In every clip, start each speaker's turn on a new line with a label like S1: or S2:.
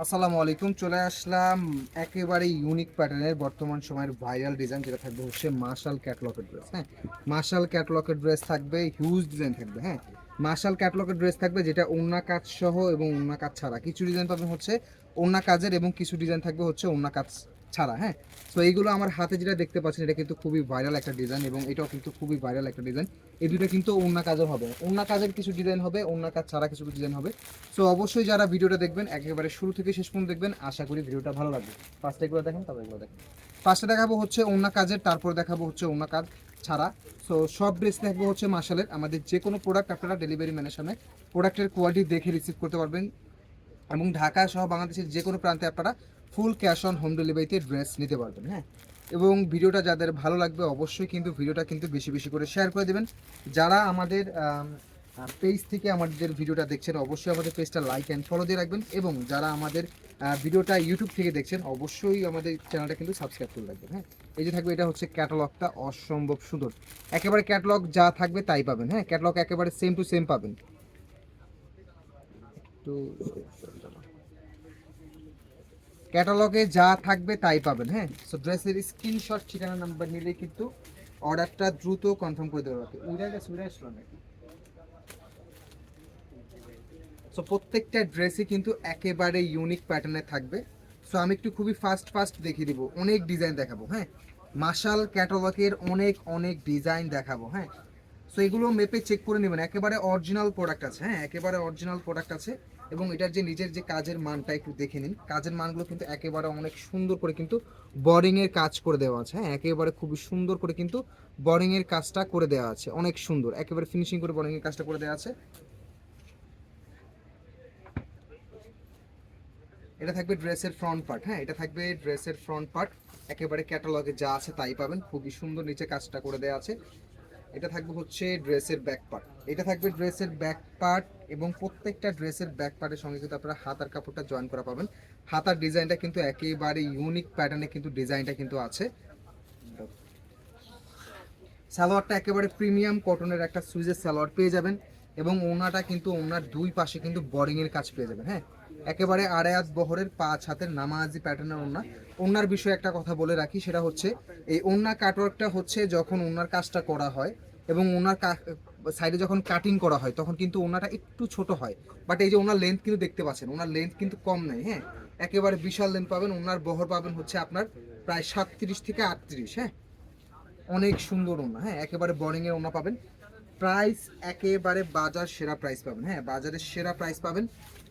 S1: আসসালামু আলাইকুম, চলে আসলাম একেবারে ইউনিক প্যাটার্নের বর্তমান সময়ের ভাইরাল ডিজাইন যেটা থাকবে হচ্ছে মার্শাল ক্যাটলকের ড্রেস হ্যাঁ? মার্শাল ক্যাটলকের ড্রেস থাকবে হিউজ ডিজাইন থাকবে হ্যাঁ? মার্শাল ক্যাটলকের ড্রেস থাকবে, যেটা ওন্না কাজ সহ এবং অন্য কাজ ছাড়া। কিছু ডিজাইন পাবেন হচ্ছে অন্য কাজের এবং কিছু ডিজাইন থাকবে হচ্ছে অন্য কাজ ছাড়া হ্যাঁ? তো এইগুলো আমার হাতে যেটা দেখতে পাচ্ছেন, এটা কিন্তু খুবই ভাইরাল একটা ডিজাইন এবং এটাও কিন্তু খুবই ভাইরাল একটা ডিজাইন এই দুটো কিন্তু অন্য কাজের হবে। অন্য কাজের কিছু ডিজাইন হবে ওন্না কাজ ছাড়া কিছু ডিজাইন হবে। সো অবশ্যই যারা ভিডিওটা দেখবেন, একেবারে শুরু থেকে শেষ পর্যন্ত দেখবেন, আশা করি ভিডিওটা ভালো লাগবে। ফার্স্টে এগুলো দেখেন তবে এগুলো দেখেন। ফার্স্টে দেখাবো হচ্ছে অন্য কাজের, তারপর দেখাবো হচ্ছে অন্য কাজ ছাড়া। সো সব ড্রেস দেখব হচ্ছে মার্শালের আমাদের যে কোনো প্রোডাক্ট আপনারা ডেলিভারি ম্যানের সামনে প্রোডাক্টের কোয়ালিটি দেখে রিসিভ করতে পারবেন। এবং ঢাকা সহ বাংলাদেশের যে কোনো প্রান্তে আপনারা ফুল ক্যাশ অন হোম ডেলিভারিতে ড্রেস নিতে পারবেন হ্যাঁ? এবং ভিডিওটা যাদের ভালো লাগবে অবশ্যই কিন্তু ভিডিওটা কিন্তু বেশি বেশি করে শেয়ার করে দেবেন। যারা আমাদের পেজ থেকে আমাদের ভিডিওটা দেখছেন, অবশ্যই আমাদের পেজটা লাইক অ্যান্ড ফলো দিয়ে রাখবেন এবং যারা আমাদের ভিডিওটা ইউটিউব থেকে দেখছেন, অবশ্যই আমাদের চ্যানেলটা কিন্তু সাবস্ক্রাইব করে রাখবেন হ্যাঁ? এই যে থাকবে, এটা হচ্ছে ক্যাটালগটা অসম্ভব সুন্দর। একেবারে ক্যাটালগ যা থাকবে তাই পাবেন হ্যাঁ? ক্যাটালগ একেবারে সেম টু সেম পাবেন। একটু ক্যাটালগে যা থাকবে তাই পাবেন হ্যাঁ? সো ড্রেসের স্ক্রিনশট ঠিকানা নাম্বার নিলে কিন্তু অর্ডারটা দ্রুত কনফার্ম করে দেওয়া হবে উইরা গেছে উইরা আসলো নাকি? সো প্রত্যেকটা ড্রেসই কিন্তু একেবারে ইউনিক প্যাটার্নে থাকবে। সো আমি একটু খুবই ফাস্ট ফাস্ট দেখিয়ে দিব। অনেক ডিজাইন দেখাবো হ্যাঁ? মার্শাল ক্যাটালগের অনেক অনেক ডিজাইন দেখাবো হ্যাঁ? সো এগুলো মেপে চেক করে নেবেন। একেবারে অরিজিনাল প্রোডাক্ট আছে হ্যাঁ? একেবারে অরিজিনাল প্রোডাক্ট আছে। এবং এটার যে নিজের যে কাজের মানটা একটু দেখে নিন। কাজের মানগুলো কিন্তু একেবারে অনেক সুন্দর করে কিন্তু বোরিং এর কাজ করে দেওয়া আছে হ্যাঁ? একেবারে খুবই সুন্দর করে কিন্তু বোরিং এর কাজটা করে দেওয়া আছে, অনেক সুন্দর। একেবারে ফিনিশিং করে বোরিং এর কাজটা করে দেওয়া আছে। এটা থাকবে ড্রেসের ফ্রন্ট পার্ট হ্যাঁ? এটা থাকবে ড্রেসের ফ্রন্ট পার্ট একেবারে ক্যাটালগে যা আছে তাই পাবেন। খুবই সুন্দর নিচে কাজটা করে দেওয়া আছে। এটা থাকবে হচ্ছে ড্রেসের ব্যাক পার্ট এটা থাকবে ড্রেসের ব্যাক পার্ট এবং প্রত্যেকটা ড্রেসের ব্যাক পার্টের সঙ্গে কিন্তু আপনারা হাতার কাপড়টা জয়েন করা পাবেন। হাতার ডিজাইনটা কিন্তু একেবারে ইউনিক প্যাটার্নে কিন্তু ডিজাইনটা কিন্তু আছে। সালোয়ারটা একেবারে প্রিমিয়াম কটনের একটা সুইজের সালোয়ার পেয়ে যাবেন এবং ওনাটা কিন্তু ওনার দুই পাশে কিন্তু বোরিং এর কাজ পেয়ে যাবেন হ্যাঁ? একেবারে আড়ায়াত বহরের পাঁচ হাতের নামাজি প্যাটার্নের ওনা ওনার বিষয়ে একটা কথা বলে রাখি, সেটা হচ্ছে, এই ওনা কাটওয়ার্কটা হচ্ছে যখন ওনার কাজটা করা হয় এবং ওনার সাইডে যখন কাটিং করা হয়, তখন কিন্তু ওনাটা একটু ছোট হয়। বাট এই যে ওনার লেন্থ কিন্তু দেখতে পাচ্ছেন ওনার লেন্থ কিন্তু কম নেই হ্যাঁ? একেবারে বিশাল লেন্থ পাবেন ওনার বহর পাবেন হচ্ছে আপনার প্রায় সাতত্রিশ থেকে আটত্রিশ হ্যাঁ? অনেক সুন্দর ওনা হ্যাঁ? একেবারে বোরিং এর ওনা পাবেন। প্রাইস একেবারে বাজার সেরা প্রাইস পাবেন হ্যাঁ? বাজারের সেরা প্রাইস পাবেন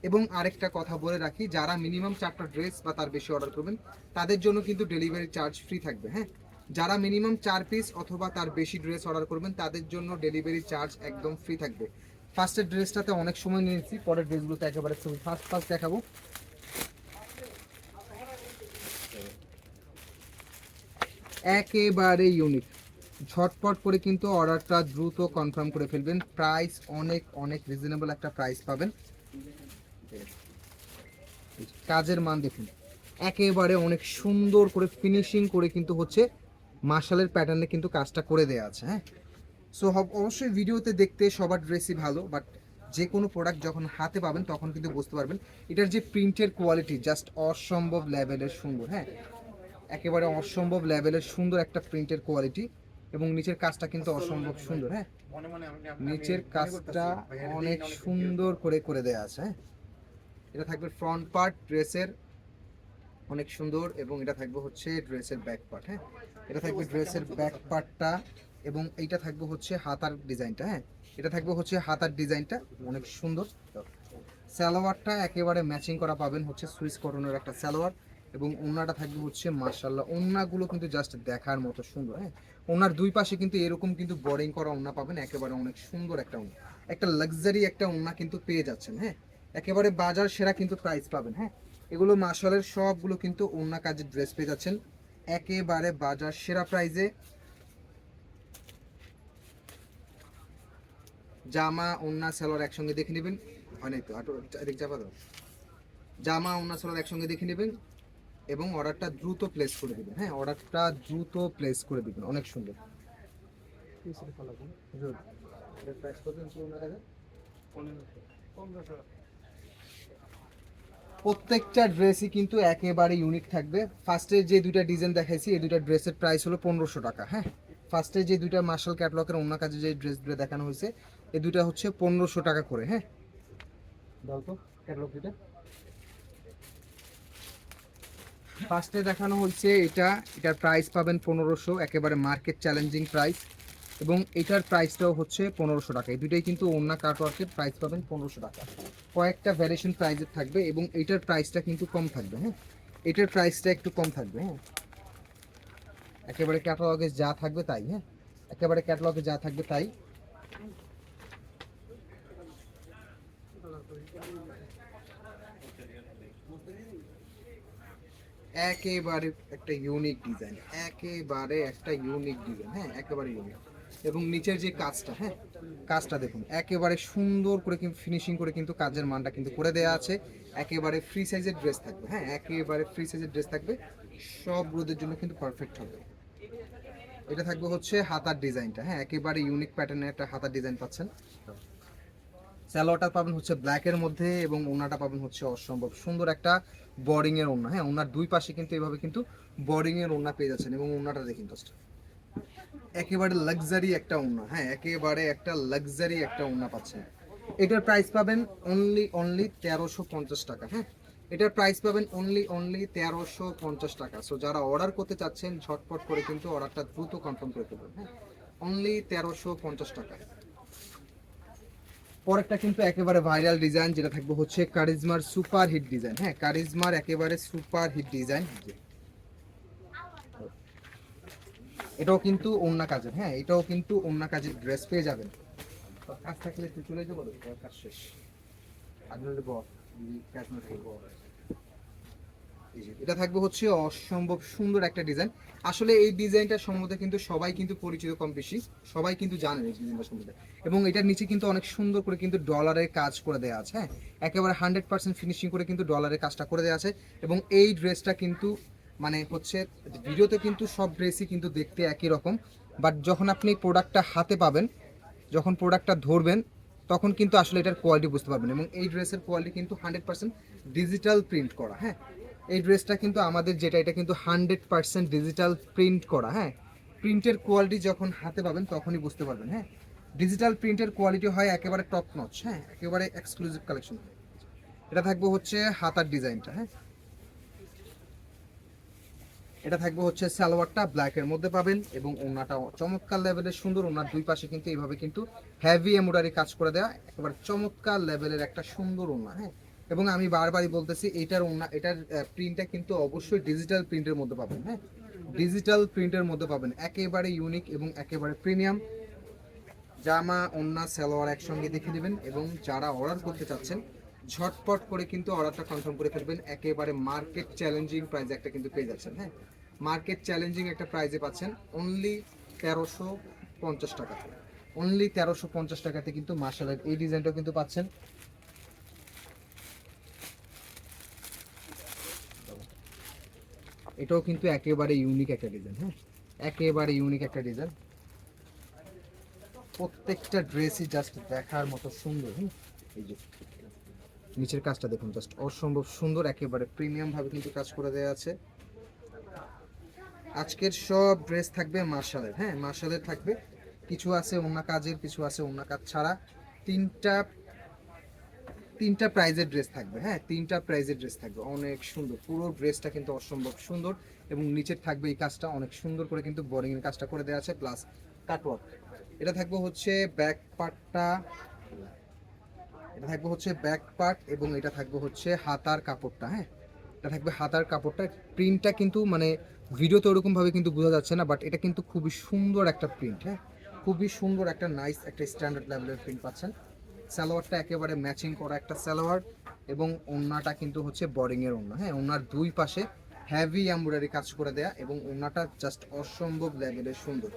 S1: এবং আরেকটা কথা বলে রাখি, যারা মিনিমাম চারটা ড্রেস বা তার বেশি অর্ডার করবেন, তাদের জন্য কিন্তু ডেলিভারি চার্জ ফ্রি থাকবে হ্যাঁ? যারা মিনিমাম চার পিস অথবা তার বেশি ড্রেস অর্ডার করবেন, তাদের জন্য ডেলিভারি চার্জ একদম ফ্রি থাকবে। ফার্স্টের ড্রেসটাতে অনেক সময় নিয়েছি পরের ড্রেসগুলোতে একেবারে ফার্স্ট ফার্স্ট দেখাবো। একেবারে ইউনিক ঝটপট করে কিন্তু অর্ডারটা দ্রুত কনফার্ম করে ফেলবেন। প্রাইস অনেক অনেক রিজনেবল একটা প্রাইস পাবেন। কাজের মান দেখুন। একেবারে অনেক সুন্দর করে ফিনিশিং করে কিন্তু হচ্ছে মার্শালের প্যাটার্নে কিন্তু কাজটা করে দেওয়া আছে হ্যাঁ? সো অবশ্যই ভিডিওতে দেখতে সবার ড্রেসই ভালো বাট যে কোনো প্রোডাক্ট যখন হাতে পাবেন তখন কিন্তু বুঝতে পারবেন এটার যে প্রিন্টের কোয়ালিটি জাস্ট অসম্ভব লেভেলের সুন্দর হ্যাঁ? একেবারে অসম্ভব লেভেলের সুন্দর একটা প্রিন্টের কোয়ালিটি এবং নিচের কাজটা কিন্তু অসম্ভব সুন্দর হ্যাঁ? নিচের কাজটা অনেক সুন্দর করে করে দেয়া আছে হ্যাঁ? এটা থাকবে ফ্রন্ট পার্ট ড্রেসের অনেক সুন্দর এবং এটা থাকবে হচ্ছে ড্রেসের ব্যাক পার্ট হ্যাঁ? এটা থাকবে ড্রেসের ব্যাক পার্টটা এবং এইটা থাকবে হচ্ছে হাতার ডিজাইনটা হ্যাঁ? এটা থাকবে হচ্ছে হাতার ডিজাইনটা অনেক সুন্দর। সালোয়ারটা একেবারে ম্যাচিং করা পাবেন হচ্ছে সুইস কটনের একটা সালোয়ার এবং ওনাটা থাকবে হচ্ছে মার্শাল্লাহ ওনাগুলো কিন্তু জাস্ট দেখার মতো সুন্দর হ্যাঁ? ওনার দুই পাশে কিন্তু এরকম কিন্তু বোরিং করা ওনা পাবেন, একেবারে অনেক সুন্দর একটা ওনা একটা লাক্সারি একটা ওনা কিন্তু পেয়ে যাচ্ছেন হ্যাঁ? একেবারে বাজার সেরা কিন্তু প্রাইস পাবেন হ্যাঁ? এগুলো মার্শালের সবগুলো কিন্তু অন্য কাজের ড্রেস পেয়ে যাচ্ছেন। একেবারে বাজার সেরা প্রাইজে জামা ওন্না সালোয়ার একসঙ্গে দেখে নেবেন। অনেক তো আটো এদিক চাপা দাও। জামা ওন্না সালোয়ার একসঙ্গে দেখে নেবেন এবং অর্ডারটা দ্রুত প্লেস করে দিবেন হ্যাঁ? অর্ডারটা দ্রুত প্লেস করে দিবেন অনেক সুন্দর। প্রত্যেকটা ড্রেসই কিন্তু একেবারে ইউনিক থাকবে। ফার্স্টে যে দুইটা ডিজাইন দেখাইছি এই দুইটা ড্রেসের প্রাইস হলো পনেরোশো টাকা হ্যাঁ? ফার্স্টে যে দুইটা মার্শাল ক্যাটলকের অন্য কাজে যে ড্রেসগুলো দেখানো হয়েছে এই দুইটা হচ্ছে পনেরোশো টাকা করে হ্যাঁ? বলতো ক্যাটলগ দুইটা। ফার্স্টে দেখানো হয়েছে এটা এটার প্রাইস পাবেন পনেরোশো একেবারে মার্কেট চ্যালেঞ্জিং প্রাইস এবং এটার প্রাইসটাও হচ্ছে পনেরোশো টাকা। এই দুইটাই কিন্তু অন্য কার্টওয়ার্কের প্রাইস পাবেন পনেরোশো টাকা। কয়েকটা ভ্যারিয়েশন প্রাইসের থাকবে এবং এটার প্রাইসটা কিন্তু কম থাকবে হ্যাঁ? এটার প্রাইসটা একটু কম থাকবে হ্যাঁ? একেবারে ক্যাটালগে যা থাকবে তাই হ্যাঁ? একেবারে ক্যাটালগে যা থাকবে তাই। একেবারে একটা ইউনিক ডিজাইন একেবারে একটা ইউনিক ডিজাইন হ্যাঁ? একেবারে ইউনিক এবং নিচের যে কাজটা হ্যাঁ কাজটা দেখুন, একেবারে সুন্দর করে কিন্তু ফিনিশিং করে কিন্তু কাজের মানটা কিন্তু করে দেওয়া আছে। একেবারে ফ্রি সাইজের ড্রেস থাকবে হ্যাঁ একেবারে ফ্রি সাইজের ড্রেস থাকবে। সব রোদের জন্য কিন্তু পারফেক্ট হবে। এটা থাকবে হচ্ছে হাতার ডিজাইনটা হ্যাঁ একেবারে ইউনিক প্যাটার্নের একটা হাতার ডিজাইন পাচ্ছেন। স্যালোয়ারটা পাবেন হচ্ছে ব্ল্যাকের মধ্যে এবং ওনাটা পাবেন হচ্ছে অসম্ভব। সুন্দর একটা বোরিং এর ওনা হ্যাঁ ওনার দুই পাশে কিন্তু এভাবে কিন্তু বোরিং এর ওনা পেয়ে যাচ্ছেন এবং ওনাটা দেখুন জাস্ট একেবারে লাক্সারি একটা ওনা হ্যাঁ একেবারে একটা লাক্সারি একটা ওনা পাচ্ছেন। এটার প্রাইস পাবেন অনলি অনলি তেরোশো পঞ্চাশ টাকা হ্যাঁ? এটার প্রাইস পাবেন অনলি অনলি তেরোশো পঞ্চাশ টাকা। সো যারা অর্ডার করতে চাচ্ছেন, ঝটপট করে কিন্তু অর্ডারটা দ্রুত কনফার্ম করে দেবেন হ্যাঁ? অনলি তেরোশো পঞ্চাশ টাকা। পরেরটা কিন্তু একেবারে ভাইরাল ডিজাইন যেটা থাকবে হচ্ছে কারিজমার সুপার হিট ডিজাইন হ্যাঁ? কারিজমার একেবারে সুপার হিট ডিজাইন এটাও কিন্তু অন্য কাজের হ্যাঁ এটাও কিন্তু অন্য কাজের ড্রেস পেয়ে যাবেন। কাজ থাকলে তুই চলে যাব কাজ শেষ। এটা থাকবে হচ্ছে অসম্ভব সুন্দর একটা ডিজাইন। আসলে এই ডিজাইনটা সম্বন্ধে কিন্তু সবাই কিন্তু পরিচিত কম বেশি, সবাই কিন্তু জানেন এই ডিজাইনটা সম্বন্ধে। এবং এটার নিচে কিন্তু অনেক সুন্দর করে কিন্তু ডলারের কাজ করে দেওয়া আছে হ্যাঁ। একেবারে হান্ড্রেড পার্সেন্ট ফিনিশিং করে কিন্তু ডলারের কাজটা করে দেওয়া আছে। এবং এই ড্রেসটা কিন্তু মানে হচ্ছে ভিডিওতে কিন্তু সব ড্রেসই কিন্তু দেখতে একই রকম বাট যখন আপনি প্রোডাক্টটা হাতে পাবেন, যখন প্রোডাক্টটা ধরবেন, তখন কিন্তু আসলে এটার কোয়ালিটি বুঝতে পারবেন এবং এই ড্রেসের কোয়ালিটি কিন্তু হান্ড্রেড পার্সেন্ট ডিজিটাল প্রিন্ট করা হ্যাঁ? এই ড্রেসটা কিন্তু আমাদের যেটা, এটা কিন্তু হান্ড্রেড পার্সেন্ট ডিজিটাল প্রিন্ট করা হ্যাঁ? প্রিন্টের কোয়ালিটি যখন হাতে পাবেন, তখনই বুঝতে পারবেন হ্যাঁ? ডিজিটাল প্রিন্টের কোয়ালিটি হয় একেবারে টপ নচ হ্যাঁ? একেবারে এক্সক্লুসিভ কালেকশন এটা থাকবে হচ্ছে হাতার ডিজাইনটা হ্যাঁ? এটা থাকবে হচ্ছে সালোয়ারটা ব্ল্যাকের মধ্যে পাবেন এবং ওনাটা চমৎকার লেভেলের সুন্দর ওনার দুই পাশে কিন্তু এইভাবে কিন্তু হেভি এমব্রয়ডারি কাজ করে দেওয়া একেবারে চমৎকার লেভেলের একটা সুন্দর ওনা হ্যাঁ? এবং আমি বারবারই বলতেছি, এটার ওনা এটার প্রিন্টটা কিন্তু অবশ্যই ডিজিটাল প্রিন্টের মধ্যে পাবেন হ্যাঁ? ডিজিটাল প্রিন্টের মধ্যে পাবেন, একেবারে ইউনিক এবং একেবারে প্রিমিয়াম জামা ওন্না সালোয়ার একসঙ্গে দেখে নেবেন এবং যারা অর্ডার করতে চাচ্ছেন ঝটপট করে কিন্তু অর্ডারটা কনফার্ম করে ফেলবেন। একেবারে মার্কেট চ্যালেঞ্জিং প্রাইস একটা কিন্তু পেয়ে যাচ্ছেন হ্যাঁ? মার্কেট চ্যালেঞ্জিং একটা প্রাইজে পাচ্ছেন অনলি তেরোশো পঞ্চাশ টাকাতে। অনলি তেরোশো পঞ্চাশ টাকাতে কিন্তু মার্শাল আর্ট এই ডিজাইনটাও কিন্তু পাচ্ছেন। এটাও কিন্তু একেবারে ইউনিক একটা ডিজাইন হ্যাঁ? একেবারে ইউনিক একটা ডিজাইন প্রত্যেকটা ড্রেসই জাস্ট দেখার মতো সুন্দর হ্যাঁ? এই যে নিচের কাজটা দেখুন জাস্ট অসম্ভব সুন্দর, একেবারে প্রিমিয়াম ভাবে কিন্তু কাজ করে দেওয়া আছে। আজকের সব ড্রেস থাকবে মার্শালের হ্যাঁ মার্শালের থাকবে। কিছু আছে অন্য কাজের, কিছু আছে অন্য কাজ ছাড়া। তিনটা তিনটা প্রাইজের ড্রেস থাকবে হ্যাঁ তিনটা প্রাইজের ড্রেস থাকবে। অনেক সুন্দর, পুরো ড্রেসটা কিন্তু অসম্ভব সুন্দর এবং নিচের থাকবে এই কাজটা অনেক সুন্দর করে কিন্তু বোরিং এর কাজটা করে দেওয়া আছে প্লাস কাটওয়ার্ক এটা থাকবে হচ্ছে ব্যাক পার্টটা এটা থাকবে হচ্ছে ব্যাক পার্ট এবং এটা থাকবে হচ্ছে হাতার কাপড়টা হ্যাঁ? এটা থাকবে হাতার কাপড়টা প্রিন্টটা কিন্তু মানে ভিডিওতে ওরকম ভাবে কিন্তু বোঝা যাচ্ছে না বাট এটা কিন্তু খুবই সুন্দর একটা প্রিন্ট হ্যাঁ? খুবই সুন্দর একটা নাইস একটা স্ট্যান্ডার্ড লেভেলের প্রিন্ট পাচ্ছেন। সালোয়ারটা একেবারে ম্যাচিং করা একটা সালোয়ার এবং ওন্নাটা কিন্তু হচ্ছে বোরিং এর ওন্না হ্যাঁ? ওনার দুই পাশে হেভি এমব্রয়ডারি কাজ করে দেয়া এবং ওন্নাটা জাস্ট অসম্ভব লেভেলের সুন্দর।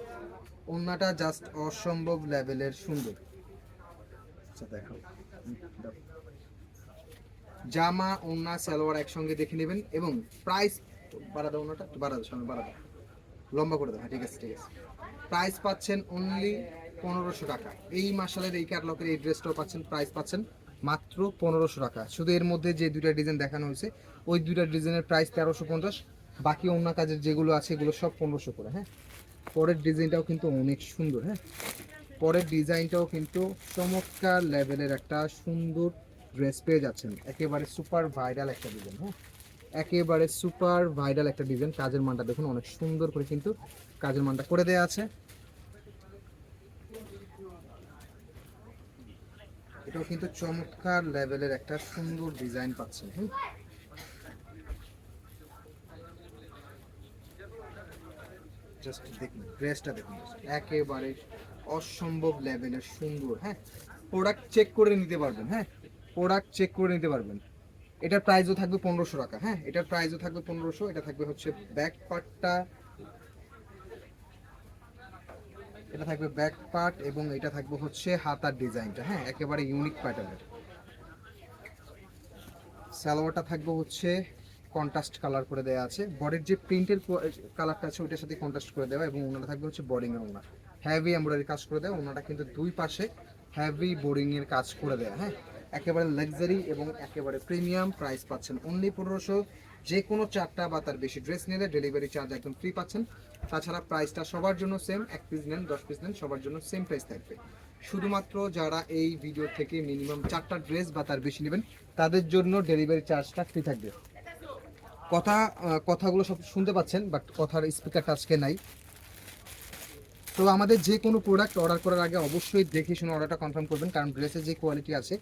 S1: ওন্নাটা জাস্ট অসম্ভব লেভেলের সুন্দর। আচ্ছা দাও। জামা ওন্না সালোয়ার একসঙ্গে দেখে নেবেন এবং প্রাইস বাড়া দাও ওনাটা বাড়া দাও, সামনে বাড়া দাও। লম্বা করে দাও হ্যাঁ ঠিক আছে ঠিক আছে। প্রাইস পাচ্ছেন অনলি পনেরোশো টাকা। এই মাসালের এই ক্যাটলগের এই ড্রেসটাও পাচ্ছেন প্রাইস পাচ্ছেন মাত্র পনেরোশো টাকা। শুধু এর মধ্যে যে দুইটা ডিজাইন দেখানো হয়েছে, ওই দুইটা ডিজাইনের প্রাইস তেরোশো পঞ্চাশ। বাকি অন্য কাজের যেগুলো আছে, এগুলো সব পনেরোশো করে হ্যাঁ। পরের ডিজাইনটাও কিন্তু অনেক সুন্দর হ্যাঁ। পরের ডিজাইনটাও কিন্তু চমৎকার লেভেলের একটা সুন্দর ড্রেস পেয়ে যাচ্ছেন। একেবারে সুপার ভাইরাল একটা ডিজাইন হ্যাঁ? একেবারে সুপার ভাইরাল একটা ডিজাইন। কাজের মানটা দেখুন, অনেক সুন্দর করে কিন্তু কাজের মানটা করে দেওয়া আছে। এটাও কিন্তু চমৎকার লেভেলের একটা সুন্দর ডিজাইন পাচ্ছেন হ্যাঁ? জাস্ট দেখুন, ড্রেসটা দেখুন, একেবারে অসম্ভব লেভেলের সুন্দর হ্যাঁ? প্রোডাক্ট চেক করে নিতে পারবেন হ্যাঁ? প্রোডাক্ট চেক করে নিতে পারবেন। এটার প্রাইসও থাকবে পনেরোশো টাকা হ্যাঁ? এটার প্রাইসও থাকবে পনেরোশো, এটা থাকবে হচ্ছে ব্যাক পার্টটা এটা থাকবে ব্যাক পার্ট এবং এটা থাকবে হচ্ছে হাতার ডিজাইনটা হ্যাঁ? একেবারে ইউনিক প্যাটার্নের সালোয়ারটা থাকবে হচ্ছে কন্ট্রাস্ট কালার করে দেওয়া আছে। বডির যে প্রিন্টের কালারটা আছে, ওইটার সাথে কন্ট্রাস্ট করে দেওয়া এবং ওনাটা থাকবে হচ্ছে বোর্ডিং এর ওনা। হ্যাভি এমব্রয়ডারি কাজ করে দেয় ওনাটা কিন্তু দুই পাশে হ্যাভি বোর্ডিং এর কাজ করে দেয় হ্যাঁ? একেবারে লাক্সারি এবং একেবারে প্রিমিয়াম প্রাইস পাচ্ছেন অনলি পনেরোশো। যে কোনো চারটা বা তার বেশি ড্রেস নিলে ডেলিভারি চার্জ একদম ফ্রি পাচ্ছেন। তাছাড়া প্রাইসটা সবার জন্য সেম এক পিস নেন, দশ পিস নেন, সবার জন্য সেম প্রাইস থাকবে। শুধুমাত্র যারা এই ভিডিও থেকে মিনিমাম চারটা ড্রেস বা তার বেশি নেবেন, তাদের জন্য ডেলিভারি চার্জটা ফ্রি থাকবে। কথা কথাগুলো সব শুনতে পাচ্ছেন বাট কথার স্পিকারটা আজকে নাই। তো আমাদের যে কোনো প্রোডাক্ট অর্ডার করার আগে অবশ্যই দেখে শুনে অর্ডারটা কনফার্ম করবেন, কারণ ড্রেসের যে কোয়ালিটি আছে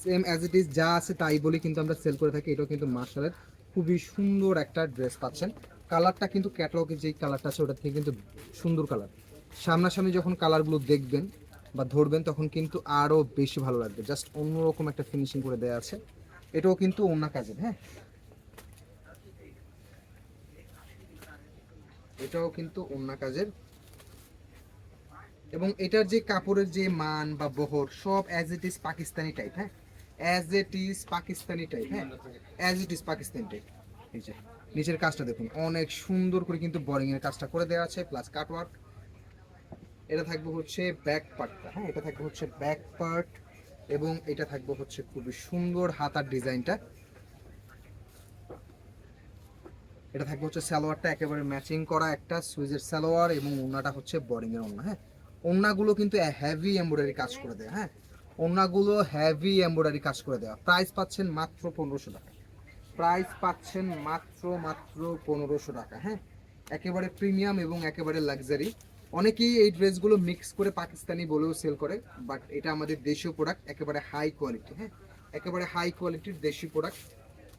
S1: সেম অ্যাজ ইট ইজ যা আছে তাই বলে কিন্তু আমরা সেল করে থাকি, এটাও কিন্তু মার্শালের খুবই সুন্দর একটা ড্রেস পাচ্ছেন। কালারটা কিন্তু ক্যাটালগে যেই কালারটা আছে, ওটা থেকে কিন্তু সুন্দর কালার সামনাসামনি যখন কালারগুলো দেখবেন বা ধরবেন, তখন কিন্তু আরও বেশি ভালো লাগবে। জাস্ট অন্যরকম একটা ফিনিশিং করে দেওয়া আছে। এটাও কিন্তু অন্য কাজের হ্যাঁ? এটাও কিন্তু অন্য কাজের। এবং এটার যে কাপড়ের যে মান বা বহর, সব as it is Pakistani type হ্যাঁ? As it is Pakistani type হ্যাঁ? As it is Pakistani type এই যে, নিচের কাজটা দেখুন, অনেক সুন্দর করে কিন্তু বোরিং এর কাজটা করে দেওয়া আছে প্লাস কাটওয়ার্ক এটা থাকবে হচ্ছে ব্যাক পার্টটা হ্যাঁ? এটা থাকবে হচ্ছে ব্যাক পার্ট এবং এটা থাকবে হচ্ছে খুবই সুন্দর হাতার ডিজাইনটা। এটা থাকবে হচ্ছে সালোয়ারটা একেবারে ম্যাচিং করা একটা সুইজের সালোয়ার এবং ওনাটা হচ্ছে বোরিং এর ওনা হ্যাঁ? ওনাগুলো কিন্তু হ্যাভি এমব্রয়ডারি কাজ করে দেয় হ্যাঁ? ওনাগুলো হ্যাভি এমব্রয়ডারি কাজ করে দেওয়া প্রাইস পাচ্ছেন মাত্র পনেরোশো টাকা। প্রাইস পাচ্ছেন মাত্র মাত্র পনেরোশো টাকা হ্যাঁ? একেবারে প্রিমিয়াম এবং একেবারে লাক্সারি অনেকেই এই ড্রেসগুলো মিক্স করে পাকিস্তানি বলেও সেল করে বাট এটা আমাদের দেশীয় প্রোডাক্ট একেবারে হাই কোয়ালিটি হ্যাঁ? একেবারে হাই কোয়ালিটির দেশি প্রোডাক্ট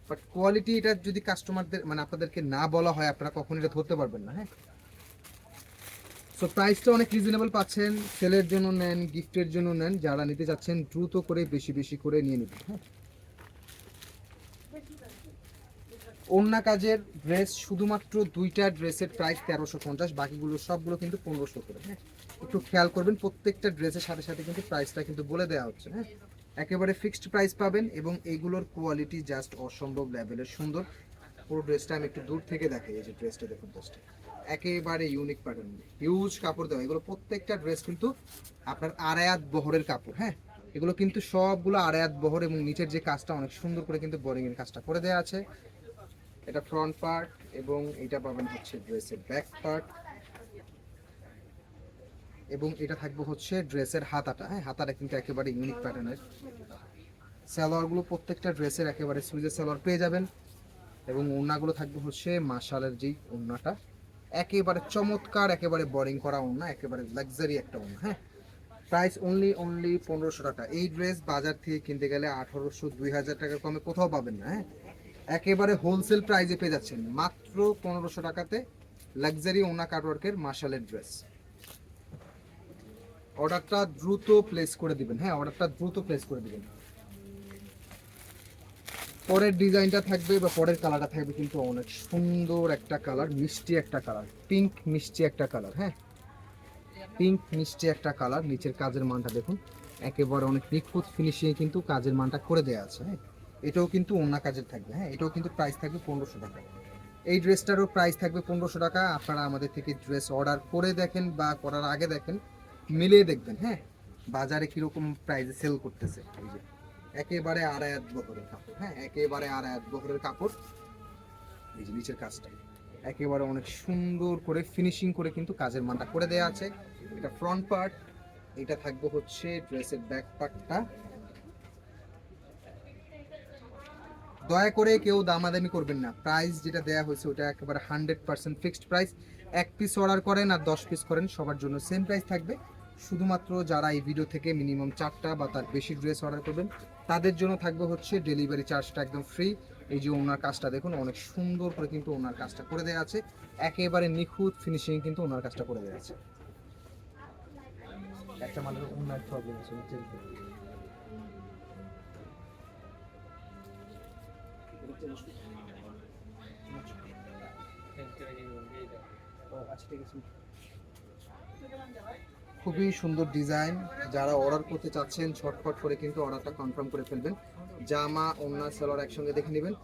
S1: বাট কোয়ালিটি এটা যদি কাস্টমারদের মানে আপনাদেরকে না বলা হয়, আপনারা কখন এটা ধরতে পারবেন না হ্যাঁ? সো প্রাইসটা অনেক রিজনেবল পাচ্ছেন। সেলের জন্য নেন গিফটের জন্য নেন। যারা নিতে চাচ্ছেন, দ্রুত করে, বেশি বেশি করে নিয়ে নেবেন হ্যাঁ। অন্য কাজের ড্রেস শুধুমাত্র দুইটা ড্রেসের প্রাইস তেরোশো পঞ্চাশ, বাকিগুলো সবগুলো কিন্তু পনেরোশো করে হ্যাঁ। একটু খেয়াল করবেন, প্রত্যেকটা ড্রেসের সাথে সাথে কিন্তু প্রাইসটা কিন্তু বলে দেওয়া হচ্ছে হ্যাঁ। একেবারে ফিক্সড প্রাইস পাবেন এবং এইগুলোর কোয়ালিটি জাস্ট অসম্ভব লেভেলের সুন্দর। পুরো ড্রেসটা আমি একটু দূর থেকে দেখাই, এই যে ড্রেসটা দেখুন ড্রেসটা একেবারে ইউনিক প্যাটার্ন হিউজ কাপড় দেওয়া। এগুলো প্রত্যেকটা ড্রেস কিন্তু আপনার আড়ায়াত বহরের কাপড় হ্যাঁ? এগুলো কিন্তু সবগুলো আড়ায়াত বহর এবং নিচের যে কাজটা অনেক সুন্দর করে কিন্তু বোরিং এর কাজটা করে দেওয়া আছে। এটা ফ্রন্ট পার্ট এবং এটা পাবেন হচ্ছে ড্রেসের ব্যাক পার্ট এবং এটা থাকবে হচ্ছে ড্রেসের হাতাটা হ্যাঁ? হাতাটা কিন্তু একেবারে ইউনিক প্যাটার্নের সালোয়ারগুলো প্রত্যেকটা ড্রেসের একেবারে সুইজের সালোয়ার পেয়ে যাবেন এবং ওড়নাগুলো থাকবে হচ্ছে মাশালের যেই ওড়নাটা। একেবারে চমৎকার, একেবারে বোরিং করা ওড়না, একেবারে লাক্সারি একটা ওড়না হ্যাঁ? প্রাইস অনলি অনলি পনেরোশো টাকা। এই ড্রেস বাজার থেকে কিনতে গেলে আঠারোশো, দুই হাজার টাকার কমে কোথাও পাবেন না হ্যাঁ? একেবারে হোলসেল প্রাইসে পেয়ে যাচ্ছেন। মাত্র পনেরোশো টাকাতে লাক্সারি ওনা কাটওয়ার্কের মার্শালের ড্রেস অর্ডারটা দ্রুত প্লেস করে দিবেন হ্যাঁ? অর্ডারটা দ্রুত প্লেস করে দিবেন। পরের ডিজাইনটা থাকবে বা পরের কালারটা থাকবে কিন্তু অনেক সুন্দর একটা কালার, মিষ্টি একটা কালার পিঙ্ক মিষ্টি একটা কালার হ্যাঁ? পিঙ্ক মিষ্টি একটা কালার, নিচের কাজের মানটা দেখুন, একেবারে অনেক নিখুঁত ফিনিশিংয়ে কিন্তু কাজের মানটা করে দেওয়া আছে হ্যাঁ? এটাও কিন্তু অন্য কাজের থাকবে হ্যাঁ? এটাও কিন্তু প্রাইস থাকবে পনেরোশো টাকা। এই ড্রেসটারও প্রাইস থাকবে পনেরোশো টাকা, আপনারা আমাদের থেকে ড্রেস অর্ডার করে দেখেন বা করার আগে দেখেন, মিলিয়ে দেখবেন হ্যাঁ? বাজারে কীরকম প্রাইসে সেল করতেছে, এই যে। একেবারে আড়ায়াত বহরের কাপড় হ্যাঁ একেবারে আড়ায়াত বহরের কাপড়। এই যে নিচের কাজটা একেবারে অনেক সুন্দর করে ফিনিশিং করে কিন্তু কাজের মানটা করে দেওয়া আছে। এটা ফ্রন্ট পার্ট এটা থাকবে হচ্ছে ড্রেসের ব্যাক পার্টটা দয়া করে কেউ দামাদামি করবেন না। প্রাইস যেটা দেয়া হয়েছে ওটা একেবারে হান্ড্রেড পার্সেন্ট ফিক্সড প্রাইস এক পিস অর্ডার করেন আর দশ পিস করেন, সবার জন্য সেম প্রাইস থাকবে। শুধুমাত্র যারা এই ভিডিও থেকে মিনিমাম চারটা বা তার বেশি ড্রেস অর্ডার করবেন তাদের জন্য থাকবে হচ্ছে ডেলিভারি চার্জটা একদম ফ্রি এই যে ওনার কাজটা দেখুন অনেক সুন্দর করে কিন্তু ওনার কাজটা করে দেওয়া আছে। একেবারে নিখুঁত ফিনিশিং কিন্তু ওনার কাজটা করে দেওয়া আছে। একটা মানুষের ওনার প্রবলেম আছে বুঝছেন তো? খুবই সুন্দর ডিজাইন। যারা অর্ডার করতে চাচ্ছেন ছটফট করে কিন্তু অর্ডারটা কনফার্ম করে ফেলবেন। জামা, ওন্না সেলার একসঙ্গে দেখে নেবেন।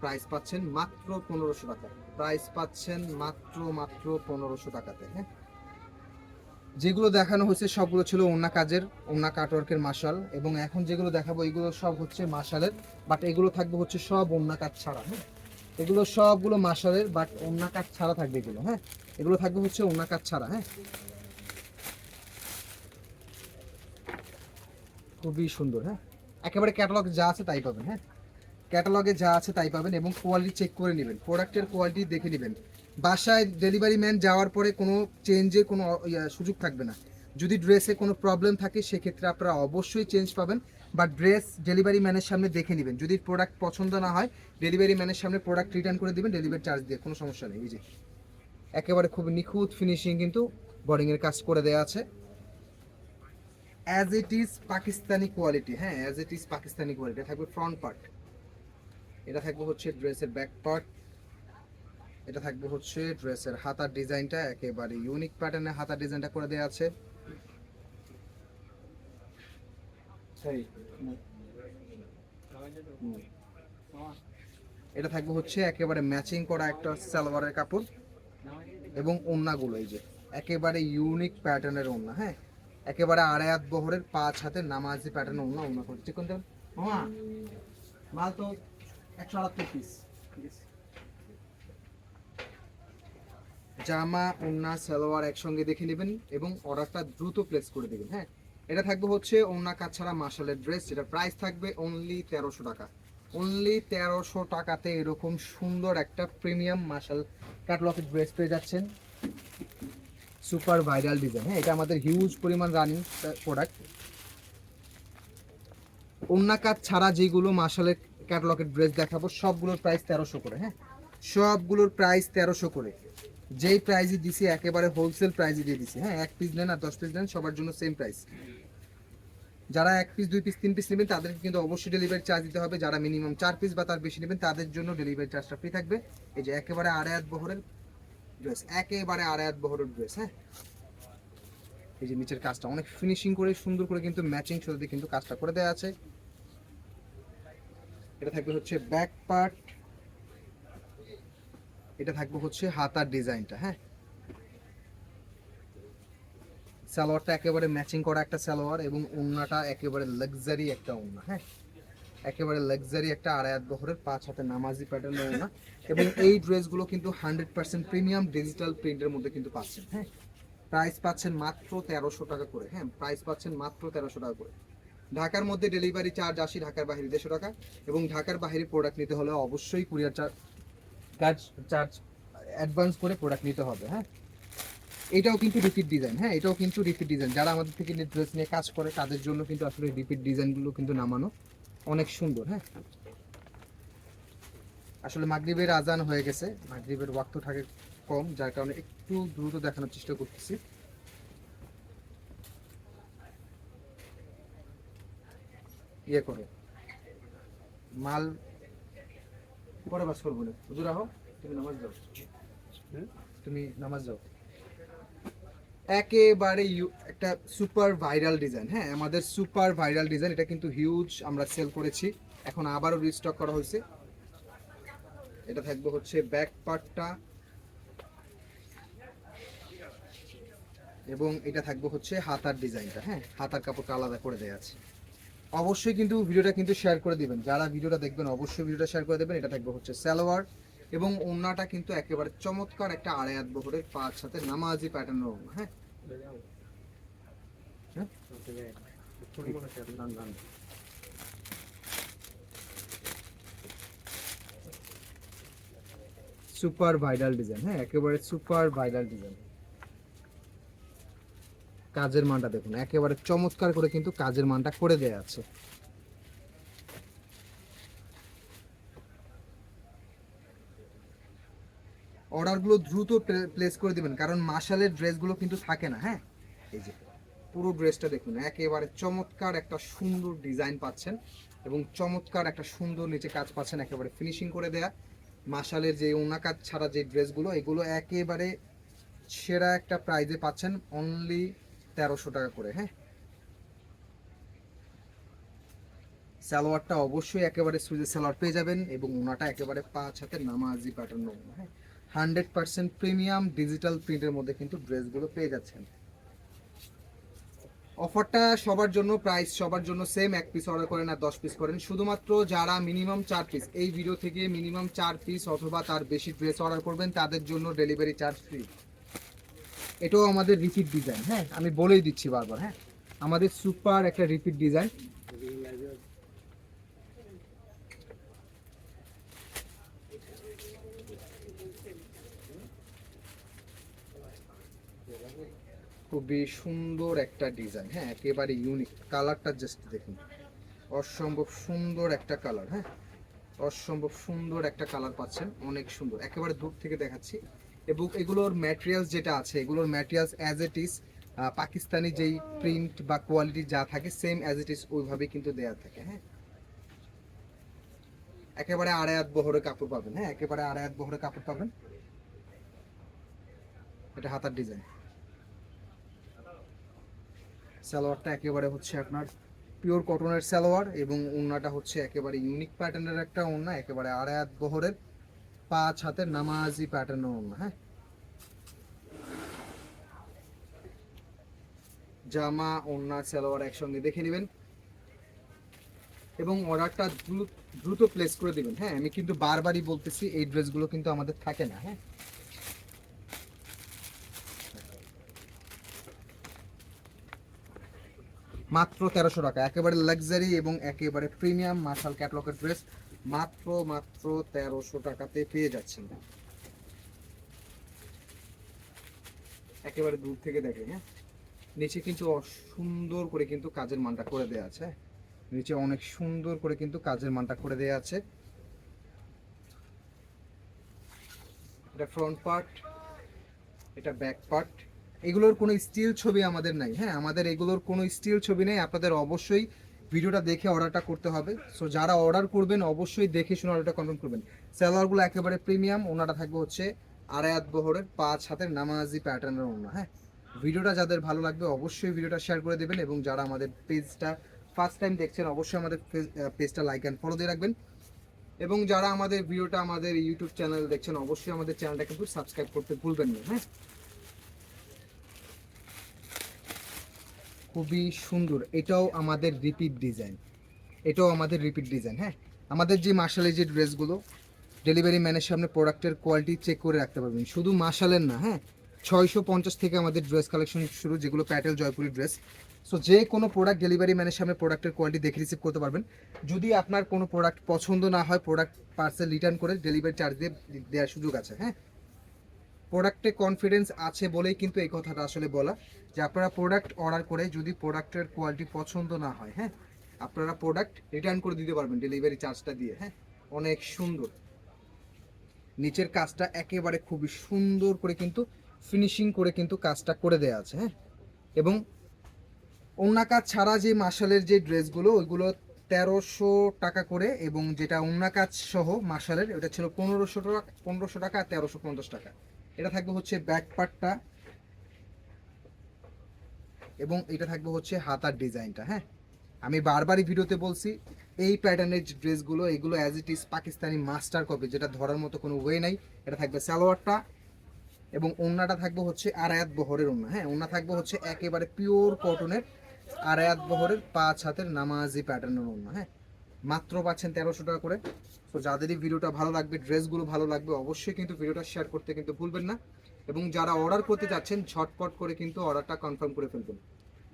S1: প্রাইস পাচ্ছেন মাত্র পনেরোশো টাকা। প্রাইস পাচ্ছেন মাত্র মাত্র পনেরোশো টাকাতে হ্যাঁ? যেগুলো দেখানো হয়েছে সবগুলো ছিল ওন্না কাজের, ওন্না কাটওয়ার্কের মাসাল। এবং এখন যেগুলো দেখাবো, এগুলো সব হচ্ছে মাসালের। বাট এগুলো থাকবে হচ্ছে সব ওন্না কাজ ছাড়া হ্যাঁ? এগুলো সবগুলো মাসালের, বাট ওন্না কাজ ছাড়া থাকবে এগুলো হ্যাঁ? এগুলো থাকবে হচ্ছে ওন্না কাজ ছাড়া হ্যাঁ? খুবই সুন্দর হ্যাঁ? একেবারে ক্যাটালগ যা আছে তাই পাবেন হ্যাঁ? ক্যাটালগে যা আছে তাই পাবেন এবং কোয়ালিটি চেক করে নেবেন প্রোডাক্টের কোয়ালিটি দেখে নেবেন। বাসায় ডেলিভারি ম্যান যাওয়ার পরে কোনো চেঞ্জে কোনো সুযোগ থাকবে না। যদি ড্রেসে কোনো প্রবলেম থাকে, সেক্ষেত্রে আপনারা অবশ্যই চেঞ্জ পাবেন বা ড্রেস ডেলিভারি ম্যানের সামনে দেখে নেবেন। যদি প্রোডাক্ট পছন্দ না হয় ডেলিভারি ম্যানের সামনে প্রোডাক্ট রিটার্ন করে দেবেন ডেলিভারি চার্জ দিয়ে, কোনো সমস্যা নেই, এই যে। একেবারে খুব নিখুঁত ফিনিশিং কিন্তু বোর্ডিংয়ের কাজ করে দেওয়া আছে। As it is Pakistani quality হ্যাঁ as it is Pakistani quality থাকবে ফ্রন্ট পার্ট এটা থাকবে হচ্ছে ড্রেসের ব্যাক পার্ট এটা থাকবে হচ্ছে ড্রেসের হাতার ডিজাইনটা একেবারে ইউনিক প্যাটার্নে হাতার ডিজাইনটা করে দেওয়া আছে। এটা থাকবে হচ্ছে একেবারে ম্যাচিং করা একটা সালোয়ারের কাপড় এবং ওন্নাগুলো, এই যে, একেবারে ইউনিক প্যাটার্নের ওন্না হ্যাঁ? একেবারে আড়ায়াত বহরের পাঁচ হাতের নামাজি প্যাটার্ন ওন্না ওন্না করছে। কোন দেবেন মামা মাল তো একশো আটাত্তর পিস জামা ওন্না সালোয়ার একসঙ্গে দেখে নেবেন এবং অর্ডারটা দ্রুত প্লেস করে দেবেন হ্যাঁ? এটা থাকবে হচ্ছে ওন্না কাজ ছাড়া মার্শালের ড্রেস যেটা প্রাইস থাকবে অনলি তেরোশো টাকা। অনলি তেরোশো টাকাতে এরকম সুন্দর একটা প্রিমিয়াম মার্শাল ক্যাটলগের ড্রেস পেয়ে যাচ্ছেন। Super viral design. হ্যাঁ এটা আমাদের হিউজ পরিমাণ রানিং প্রোডাক্ট অন্য কাজ ছাড়া যেগুলো মার্শালের ক্যাটালগের ড্রেস দেখাবো, সবগুলোর প্রাইস তেরোশো করে হ্যাঁ? সবগুলোর প্রাইস তেরোশো করে। যেই প্রাইজই দিছি, একেবারে হোলসেল প্রাইজে দিয়ে দিছি হ্যাঁ? এক পিস নেন আর দশ পিস নেন, সবার জন্য সেম প্রাইস যারা এক পিস দুই পিস তিন পিস নেবেন, তাদেরকে কিন্তু অবশ্যই ডেলিভারি চার্জ দিতে হবে। যারা মিনিমাম চার পিস বা তার বেশি নেবেন, তাদের জন্য ডেলিভারি চার্জটা ফ্রি থাকবে। এই যে একেবারে আড়ায়াত বহরের ড্রেস একেবারে আড়ায়াত বহরের ড্রেস হ্যাঁ? এই যে নিচের কাজটা, অনেক ফিনিশিং করে, সুন্দর করে কিন্তু ম্যাচিং সাথে কিন্তু কাজটা করে দেওয়া আছে। এটা থাকবে হচ্ছে ব্যাক পার্ট এটা থাকবে হচ্ছে হাতার ডিজাইনটা হ্যাঁ? সালোয়ারটা একেবারে ম্যাচিং করা একটা সালোয়ার এবং ওড়নাটা একেবারে লাক্সারি একটা ওড়না হ্যাঁ? একেবারে লাক্সারি একটা আড়ায়াত বহরের পাঁচ হাতে নামাজি প্যাটার্ন না। এবং এই ড্রেসগুলো কিন্তু হান্ড্রেড পার্সেন্ট প্রিমিয়াম ডিজিটাল প্রিন্টের মধ্যে কিন্তু পাচ্ছেন হ্যাঁ? প্রাইস পাচ্ছেন মাত্র তেরোশো টাকা করে হ্যাঁ? প্রাইস পাচ্ছেন মাত্র তেরোশো টাকা করে। ঢাকার মধ্যে ডেলিভারি চার্জ আসি ঢাকার বাইরে দেড়শো টাকা এবং ঢাকার বাইরে প্রোডাক্ট নিতে হলে অবশ্যই courier charge charge charge advance করে প্রোডাক্ট নিতে হবে হ্যাঁ? এটাও কিন্তু রিপিট ডিজাইন হ্যাঁ? এটাও কিন্তু রিপিট ডিজাইন যারা আমাদের থেকে ড্রেস নিয়ে কাজ করে, তাদের জন্য কিন্তু আসলে রিপিট ডিজাইনগুলো কিন্তু নামানো অনেক সুন্দর হ্যাঁ? আসলে মাগরিবের আজান হয়ে গেছে মাগরিবের ওয়াক্ত থাকে কম যার কারণে একটু দ্রুত দেখানোর চেষ্টা করতেছি। ইয়ে করে। মাল পরে বাস করব না। হুজুর আহো তুমি নামাজ যাও তুমি নামাজ যাও একেবারে একটা সুপার ভাইরাল ডিজাইন হ্যাঁ আমাদের সুপার ভাইরাল ডিজাইন, এটা কিন্তু হিউজ আমরা সেল করেছি। এখন আবারও রিস্টক করা হয়েছে। এটা থাকবে হচ্ছে ব্যাক পার্টটা এবং এটা থাকবে হচ্ছে হাতার ডিজাইনটা হ্যাঁ হাতার কাপড়টা আলাদা করে দেওয়া আছে। অবশ্যই কিন্তু ভিডিওটা কিন্তু শেয়ার করে দিবেন। যারা ভিডিওটা দেখবেন, অবশ্যই ভিডিওটা শেয়ার করে দেবেন। এটা থাকবে হচ্ছে সালোয়ার। এবং ওড়নাটা কিন্তু একেবারে চমৎকার একটা আড়ায়াত বহরের পাঁচ সাথে নামাজি প্যাটার্নের হ্যাঁ? হ্যাঁ? সুপার ভাইরাল ডিজাইন হ্যাঁ একেবারে সুপার ভাইরাল ডিজাইন। কাজের মানটা দেখুন, একেবারে চমৎকার করে কিন্তু কাজের মানটা করে দেয়া আছে। অর্ডারগুলো দ্রুত প্লেস করে দিবেন। কারণ মার্শালের ড্রেসগুলো কিন্তু থাকে না হ্যাঁ? এই যে, পুরো ড্রেসটা দেখুন, একেবারে চমৎকার একটা সুন্দর ডিজাইন পাচ্ছেন এবং চমৎকার একটা সুন্দর নিচে কাজ পাচ্ছেন, একেবারে ফিনিশিং করে দেয়া। মার্শালের যে ওনা কাজ ছাড়া যে ড্রেসগুলো এগুলো একেবারে সেরা একটা প্রাইজে পাচ্ছেন অনলি তেরোশো টাকা করে হ্যাঁ? সালোয়ারটা অবশ্যই একেবারে সুইজের সালোয়ার পেয়ে যাবেন এবং ওনাটা একেবারে পাঁচ হাতের নামাজি প্যাটার্ন হ্যাঁ? হান্ড্রেড পার্সেন্ট প্রিমিয়াম ডিজিটাল প্রিন্টের মধ্যে কিন্তু ড্রেসগুলো পেয়ে যাচ্ছেন। অফারটা সবার জন্য, প্রাইস সবার জন্য সেম, এক পিস অর্ডার করেন আর দশ পিস করেন। শুধুমাত্র যারা মিনিমাম চার পিস এই ভিডিও থেকে মিনিমাম চার পিস অথবা তার বেশি ড্রেস অর্ডার করবেন, তাদের জন্য ডেলিভারি চার্জ ফ্রি এটাও আমাদের রিপিট ডিজাইন হ্যাঁ? আমি বলেই দিচ্ছি বারবার হ্যাঁ? আমাদের সুপার একটা রিপিট ডিজাইন খুবই সুন্দর একটা ডিজাইন হ্যাঁ একেবারে ইউনিক কালারটা জাস্ট দেখুন। অসম্ভব সুন্দর একটা কালার হ্যাঁ। অসম্ভব সুন্দর একটা কালার পাচ্ছেন। অনেক সুন্দর। একেবারে দূর থেকে দেখাচ্ছি। এবং এগুলোর ম্যাটেরিয়ালস যেটা আছে, এগুলোর materials as it is Pakistani যেই প্রিন্ট বা কোয়ালিটি যা থাকে সেম অ্যাজ ইট ইজ ওইভাবেই কিন্তু দেয়া থাকে হ্যাঁ। একেবারে আড়ায়াত বহরে কাপড় পাবেন হ্যাঁ একেবারে আড়ায়াত বহরে কাপড় পাবেন। এটা হাতার ডিজাইন সালোয়ারটা একেবারে হচ্ছে আপনার পিওর কটনের সালোয়ার এবং ওড়নাটা হচ্ছে একেবারে ইউনিক প্যাটার্নের একটা ওড়না, একেবারে আড়ায়াত বহরের পাঁচ হাতের নামাজি প্যাটার্নের ওড়না হ্যাঁ? জামা, ওড়না, সালোয়ার একসঙ্গে দেখে নেবেন এবং অর্ডারটা দ্রুত প্লেস করে দিবেন হ্যাঁ? আমি কিন্তু বারবারই বলতেছি, এই ড্রেসগুলো কিন্তু আমাদের থাকে না হ্যাঁ? মাত্র তেরোশো টাকা। একেবারে লাক্সারি এবং একেবারে প্রিমিয়াম মার্শাল ক্যাটলগের ড্রেস মাত্র মাত্র তেরোশো টাকাতে পেয়ে যাচ্ছেন। একেবারে দূর থেকে দেখেন হ্যাঁ? নিচে কিন্তু সুন্দর করে কিন্তু কাজের মানটা করে দেওয়া আছে। নিচে অনেক সুন্দর করে কিন্তু কাজের মানটা করে দেওয়া আছে। এটা ফ্রন্ট পার্ট এটা ব্যাক পার্ট এগুলোর কোনো স্টিল ছবি আমাদের নাই। হ্যাঁ আমাদের এগুলোর কোনো স্টিল ছবি নেই। আপনাদের অবশ্যই ভিডিওটা দেখে অর্ডারটা করতে হবে। সো যারা অর্ডার করবেন, অবশ্যই দেখে শুনে অর্ডারটা কনফার্ম করবেন। স্যালোয়ারগুলো একেবারে প্রিমিয়াম ওনাটা থাকবে হচ্ছে আড়ায়াত বহরের পাঁচ হাতের নামাজি প্যাটার্নের ওনা হ্যাঁ? ভিডিওটা যাদের ভালো লাগবে, অবশ্যই ভিডিওটা শেয়ার করে দেবেন এবং যারা আমাদের পেজটা ফার্স্ট টাইম দেখছেন, অবশ্যই আমাদের পেজটা লাইক অ্যান্ড ফলো দিয়ে রাখবেন। এবং যারা আমাদের ভিডিওটা আমাদের ইউটিউব চ্যানেল দেখছেন, অবশ্যই আমাদের চ্যানেলটা কিন্তু সাবস্ক্রাইব করতে ভুলবেন না হ্যাঁ? খুবই সুন্দর। এটাও আমাদের রিপিট ডিজাইন এটাও আমাদের রিপিট ডিজাইন হ্যাঁ? আমাদের যে মার্শালের যে ড্রেসগুলো ডেলিভারি ম্যানের সামনে প্রোডাক্টের কোয়ালিটি চেক করে রাখতে পারবেন। শুধু মার্শালের না হ্যাঁ? ছয়শো পঞ্চাশ থেকে আমাদের ড্রেস কালেকশন শুরু, যেগুলো প্যাটেল জয়পুরি ড্রেস সো যে কোনো প্রোডাক্ট ডেলিভারি ম্যানের সামনে প্রোডাক্টের কোয়ালিটি দেখে রিসিভ করতে পারবেন। যদি আপনার কোনো প্রোডাক্ট পছন্দ না হয় প্রোডাক্ট পার্সেল রিটার্ন করে ডেলিভারি চার্জ দিয়ে দেওয়ার সুযোগ আছে হ্যাঁ? প্রোডাক্টে কনফিডেন্স আছে বলেই কিন্তু এই কথাটা আসলে বলা। যে আপনারা প্রোডাক্ট অর্ডার করে যদি প্রোডাক্টের কোয়ালিটি পছন্দ না হয় হ্যাঁ আপনারা প্রোডাক্ট রিটার্ন করে দিতে পারবেন ডেলিভারি চার্জটা দিয়ে হ্যাঁ অনেক সুন্দর। নিচের কাজটা একেবারে খুবই সুন্দর করে কিন্তু ফিনিশিং করে কিন্তু কাজটা করে দেওয়া আছে হ্যাঁ এবং অন্য কাজ ছাড়া যে মার্শালের যে ড্রেসগুলো, ওইগুলো তেরোশো টাকা করে এবং যেটা অন্য কাজ সহ মার্শালের ওটা ছিল পনেরোশো টাকা পনেরোশো টাকা আর তেরোশো পঞ্চাশ টাকা। এটা থাকবে হচ্ছে ব্যাক পার্টটা এবং এটা থাকবে হচ্ছে হাতার ডিজাইনটা হ্যাঁ? আমি বারবারই ভিডিওতে বলছি, এই প্যাটার্নের ড্রেসগুলো এগুলো as it is Pakistani master copy যেটা ধরার মতো কোনো ওয়ে নাই। এটা থাকবে সালোয়ারটা এবং ওন্নাটা থাকবে হচ্ছে আড়ায়াত বহরের ওন্না হ্যাঁ? ওন্না থাকবে হচ্ছে একেবারে পিওর কটনের আড়ায়াত বহরের পাঁচ হাতের নামাজি প্যাটার্নের অন্য হ্যাঁ? মাত্র পাচ্ছেন তেরোশো টাকা করে। তো যাদেরই ভিডিওটা ভালো লাগবে, ড্রেসগুলো ভালো লাগবে, অবশ্যই কিন্তু ভিডিওটা শেয়ার করতে কিন্তু ভুলবেন না। এবং যারা অর্ডার করতে যাচ্ছেন, ঝটপট করে কিন্তু অর্ডারটা কনফার্ম করে ফেলবেন।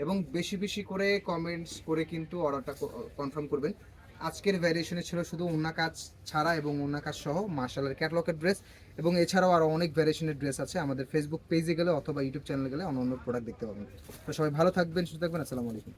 S1: এবং বেশি বেশি করে কমেন্টস করে কিন্তু অর্ডারটা কনফার্ম করবেন। আজকের ভ্যারিয়েশনে ছিল শুধু ওনা কাজ ছাড়া এবং ওনা কাজ সহ মার্শালের ক্যাটলকের ড্রেস এবং এছাড়াও আরও অনেক ভ্যারিয়েশনের ড্রেস আছে আমাদের ফেসবুক পেজে গেলে অথবা ইউটিউব চ্যানেলে গেলে অন্য অন্য প্রোডাক্ট দেখতে পাবেন। তো সবাই ভালো থাকবেন, সুস্থ থাকবেন, আসসালামু আলাইকুম।